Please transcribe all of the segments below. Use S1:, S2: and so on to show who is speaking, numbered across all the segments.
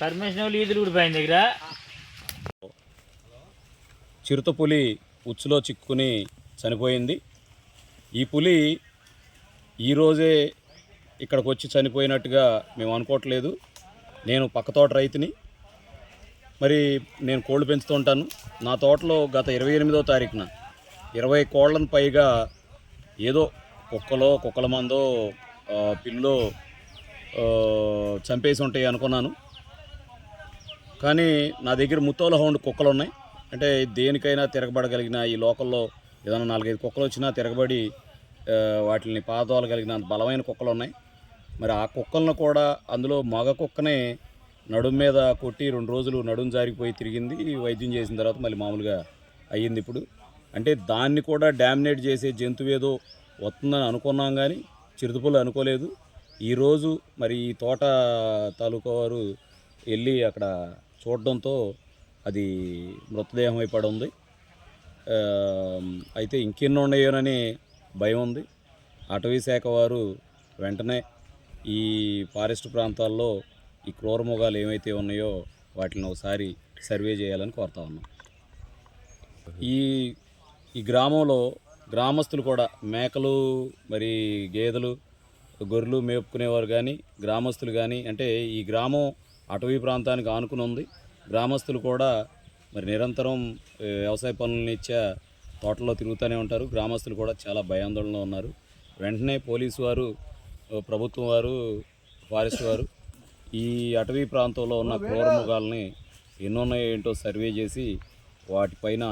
S1: Permission వాళ్ళు ఈదులు కూడా పైన దగ్గర?
S2: చిరుతపులి ఉచ్చులో చిక్కుని చనిపోయింది. ఈ పులి ఈరోజే ఇక్కడికి వచ్చి చనిపోయినట్టుగా మేము అనుకోవట్లేదు. నేను పక్క తోట రైతుని. మరి నేను కోళ్ళు పెంచుతూ ఉంటాను. నా తోటలో గత ఇరవై ఎనిమిదో తారీఖున ఇరవై కోళ్ళను పైగా ఏదో కుక్కలో కుక్కల మందో పిల్లు పిల్లో చంపేసి ఉంటాయి అనుకున్నాను. కానీ నా దగ్గర ముత్తోల హౌండ్ కుక్కలు ఉన్నాయి అంటే దేనికైనా తిరగబడగలిగిన ఈ లోకల్లో ఏదైనా నాలుగైదు కుక్కలు వచ్చినా తిరగబడి వాటిని పాదోలగలిగిన బలమైన కుక్కలు ఉన్నాయి మరి ఆ కుక్కలను కూడా అందులో మగ కుక్కనే నడుం మీద కొట్టి రెండు రోజులు నడుం జారిపోయి తిరిగింది. వైద్యం చేసిన తర్వాత మళ్ళీ మామూలుగా అయ్యింది ఇప్పుడు. అంటే దాన్ని కూడా డామినేట్ చేసే జంతువు ఏదో వస్తుందని అనుకున్నాం కానీ చిరుతపులు అనుకోలేదు. ఈరోజు మరి ఈ తోట తాలూకా వారు వెళ్ళి అక్కడ చూడడంతో అది మృతదేహం అయిపడి ఉంది అయితే ఇంకెన్ని ఉన్నాయోనని భయం ఉంది అటవీ శాఖ వారు వెంటనే ఈ ఫారెస్ట్ ప్రాంతాల్లో ఈ క్రూరమృగాలు ఏమైతే ఉన్నాయో వాటిని ఒకసారి సర్వే చేయాలని కోరుతా ఉన్నాం. ఈ ఈ గ్రామంలో గ్రామస్తులు కూడా మేకలు మరి గేదెలు గొర్రెలు మేపుకునేవారు కానీ గ్రామస్తులు కానీ అంటే ఈ గ్రామం అటవీ ప్రాంతానికి ఆనుకుని ఉంది. గ్రామస్తులు కూడా మరి నిరంతరం వ్యవసాయ పనులను ఇచ్చే తోటల్లో తిరుగుతూనే ఉంటారు. గ్రామస్తులు కూడా చాలా భయాందోళనలో ఉన్నారు. వెంటనే పోలీసు వారు ప్రభుత్వం వారు ఫారెస్ట్ వారు ఈ అటవీ ప్రాంతంలో ఉన్న క్రూర మృగాల్ని ఎన్నున్నాయో ఏంటో సర్వే చేసి వాటిపైన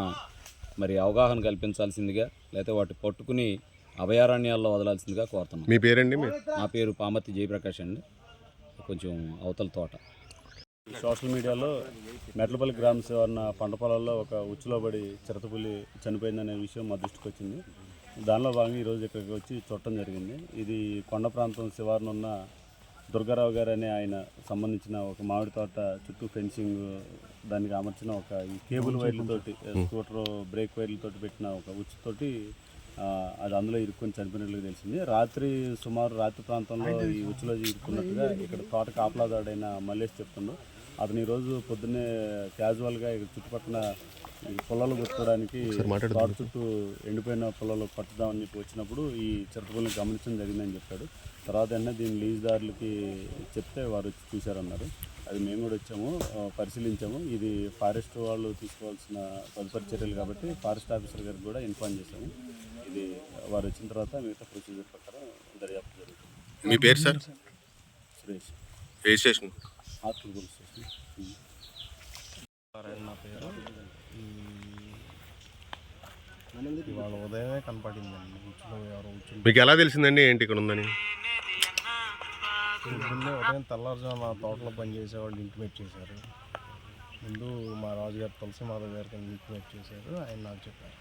S2: మరి అవగాహన కల్పించాల్సిందిగా లేకపోతే వాటి పట్టుకుని అభయారణ్యాల్లో వదలాల్సిందిగా కోరుతున్నాం.
S3: మీ పేరండి మీ
S2: నా పేరు పామర్తి జయప్రకాష్ అండి. కొంచెం అవతల తోట. సోషల్ మీడియాలో మెట్లపల్లి గ్రామ శివారున పంట పొలాల్లో ఒక ఉచ్చులో పడి చిరతపులి చనిపోయిందనే విషయం మా దృష్టికి వచ్చింది. దానిలో భాగంగా ఈరోజు ఇక్కడికి వచ్చి చూడటం జరిగింది. ఇది కొండ ప్రాంతం శివారున ఉన్న దుర్గారావు గారు అనే ఆయన సంబంధించిన ఒక మామిడి తోట చుట్టూ ఫెన్సింగ్ దానికి అమర్చిన ఒక ఈ కేబుల్ వైర్లతోటి స్కూటర్ బ్రేక్ వైర్లతోటి పెట్టిన ఒక ఉచ్చుతోటి అది అందులో ఇరుక్కొని చనిపోయినట్లుగా తెలిసింది. రాత్రి సుమారు రాత్రి ప్రాంతంలో ఈ ఉచ్చులో ఇరుక్కున్నట్టుగా ఇక్కడ తోట కాపలాదాడైన మల్లేష్ చెప్తుండు. అతను ఈరోజు పొద్దున్నే క్యాజువల్గా ఇక్కడ చుట్టుపక్కల పొలాలు కొట్టుకోవడానికి తోట చుట్టూ ఎండిపోయిన పొలాలు పట్టుదామని చెప్పి వచ్చినప్పుడు ఈ చిరతపుల్ని గమనించడం జరిగిందని చెప్పాడు. తర్వాత వెంటనే దీని లీజుదారులకి చెప్తే వారు వచ్చి చూశారన్నారు. అది మేము కూడా వచ్చాము పరిశీలించాము. ఇది ఫారెస్ట్ వాళ్ళు తీసుకోవాల్సిన తదుపరి చర్యలు కాబట్టి ఫారెస్ట్ ఆఫీసర్ గారికి కూడా ఇన్ఫార్మ్ చేశాము. ఇది వారు వచ్చిన తర్వాత మిగతా ప్రొసీజర్ ప్రకారం దర్యాప్తు జరుగుతుంది.
S3: మీ పేరు sir?
S2: Suresh.
S3: Registration.
S2: Hostel police station ఉం.
S4: నా పేరు ఈ- ఇవాళ ఉదయమే కనపడిందండి. ఉచ్చులో ఎవరో ఉచ్చులు.
S3: మీకు ఎలా తెలిసిందండి ఏంటి ఇక్కడ ఉందని?
S4: పొద్దున్నే ఉదయం తెల్లారుజామున తోటలో పనిచేసేవాళ్ళు ఇంటిమేట్ చేశారు. ముందు మా రాజుగారు తులసి మాధవ్ గారికి ఇంటిమేట్ చేశారు. ఆయన నాకు చెప్పారు.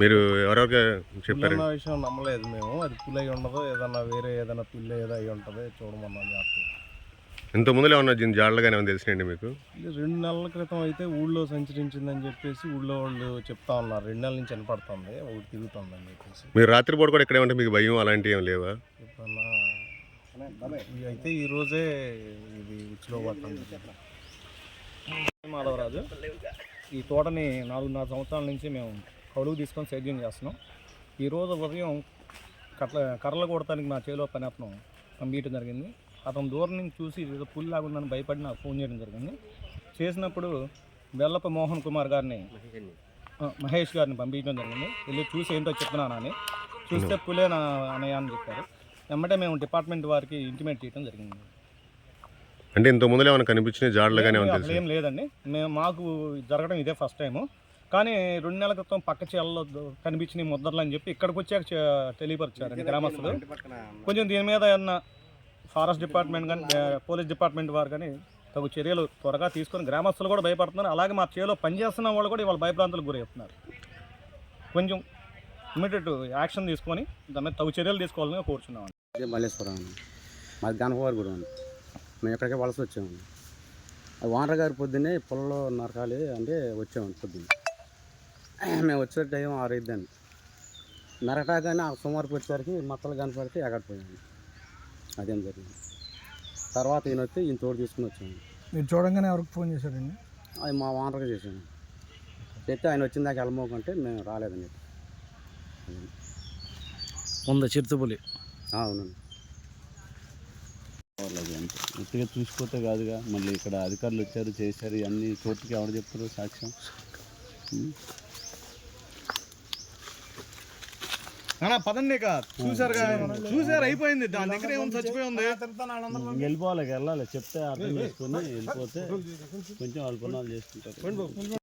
S3: మీరు ఎవరెవరికి చెప్పారు?
S4: పుల్లన్న విషయం నమ్మలేదు మేము. అది పులి అయి ఉండదు ఏదన్నా వేరే ఏదైనా పిల్లి ఏదో అయి ఉంటుంది చూడమన్నాం జాగ్రత్త
S3: ఇంత ముందులో ఏమన్నా దీని జాడలుగానే ఏమైనా తెలిసినాయండి మీకు?
S4: రెండు నెలల క్రితం అయితే ఊళ్ళో సంచరించిందని చెప్పేసి ఊళ్ళో వాళ్ళు చెప్తా ఉన్నారు. రెండు నెలల నుంచి వినపడుతుంది ఒకటి తిరుగుతుందని చెప్పేసి.
S3: మీరు రాత్రిపూట కూడా ఇక్కడే ఉంటే మీకు భయం అలాంటివి ఏం లేవా?
S4: అయితే ఈ రోజే ఇది ఉచ్చులో జరిగింది. మాధవరాజు. ఈ తోటని నాలుగున్నర సంవత్సరాల నుంచి మేము కౌలుకు తీసుకొని సేద్యం చేస్తున్నాం. ఈరోజు ఉదయం కట్ల కర్రలు కొడటానికి నా చేలో పని అతను పంపించడం జరిగింది. అతను దూరం నుంచి చూసి ఏదో పుల్లి లాగుందని భయపడి నాకు ఫోన్ చేయడం జరిగింది. చేసినప్పుడు వెల్లప్ప మోహన్ కుమార్ గారిని మహేష్ గారిని పంపించడం జరిగింది. వెళ్ళి చూసి ఏంటో చెప్తున్నాను అని. చూస్తే పులే నా అన్నయ్య అని చెప్పారు. వెంబటే మేము డిపార్ట్మెంట్ వారికి ఇంటిమేట్ చేయడం జరిగింది.
S3: అంటే ఇంత ముందులో ఏమైనా కనిపించిన జాడలుగానే తెలిసి
S4: ఏం లేదండి. మేము మాకు జరగడం ఇదే ఫస్ట్ టైము. కానీ రెండు నెలల క్రితం పక్క చీలలో కనిపించిన ముద్దర్లు అని చెప్పి ఇక్కడికి వచ్చాక తెలియపరిచారండి గ్రామస్తులు. కొంచెం దీని మీద ఏమన్నా ఫారెస్ట్ డిపార్ట్మెంట్ కానీ పోలీస్ డిపార్ట్మెంట్ వారు కానీ తగు చర్యలు త్వరగా తీసుకొని గ్రామస్తులు కూడా భయపడుతున్నారు. అలాగే మా చేలో పనిచేస్తున్న వాళ్ళు కూడా ఇవాళ భయభ్రాంతులకు గురవుతున్నారు కొంచెం ఇమీడియట్ యాక్షన్ తీసుకొని దాని మీద తగు చర్యలు తీసుకోవాలని కోరుచున్నాం
S5: ఇదే మల్లేశ్వరం మాది గణపవారి కూడా ఉంది మేము ఇక్కడికే వలస వచ్చామండి. ఆ వానర్ గారు పొద్దున్నే పొలంలో నరకాలి అంటే వచ్చామండి పొద్దున్నే. మేము వచ్చే టైం ఆరైద్దండి. నరకటాగానే ఆ సుమారుకి వచ్చేసరికి మత్తలు కనపడితే ఎగడిపోయాను అదేం జరిగింది. తర్వాత ఈయన వస్తే ఈయన తోడు తీసుకుని వచ్చాను.
S6: మీరు చూడంగానే ఎవరికి ఫోన్ చేశారండి?
S5: అది మా ఓనర్గా చేశాను. చెప్తే ఆయన వచ్చిన దాకా వెళ్ళమోకంటే మేము రాలేదని చెప్పి.
S1: ఉందా చిరుతపులి
S5: అవునండి.
S7: ఉత్తిగా చూసిపోతే కాదుగా మళ్ళీ ఇక్కడ అధికారులు వచ్చారు చేశారు ఇవన్నీ కోర్టుకి ఎవరు చెప్తారు సాక్ష్యం.
S4: అన్నా పదండి ఇక. చూసారు చూసారు అయిపోయింది. దాని దగ్గర ఏముంది? చచ్చిపోయి ఉంది.
S7: వెళ్ళిపోవాలి వెళ్ళాలి చెప్తే అర్థం చేసుకుని వెళ్ళిపోతే కొంచెం వాళ్ళ పనులు చేసుకుంటారు.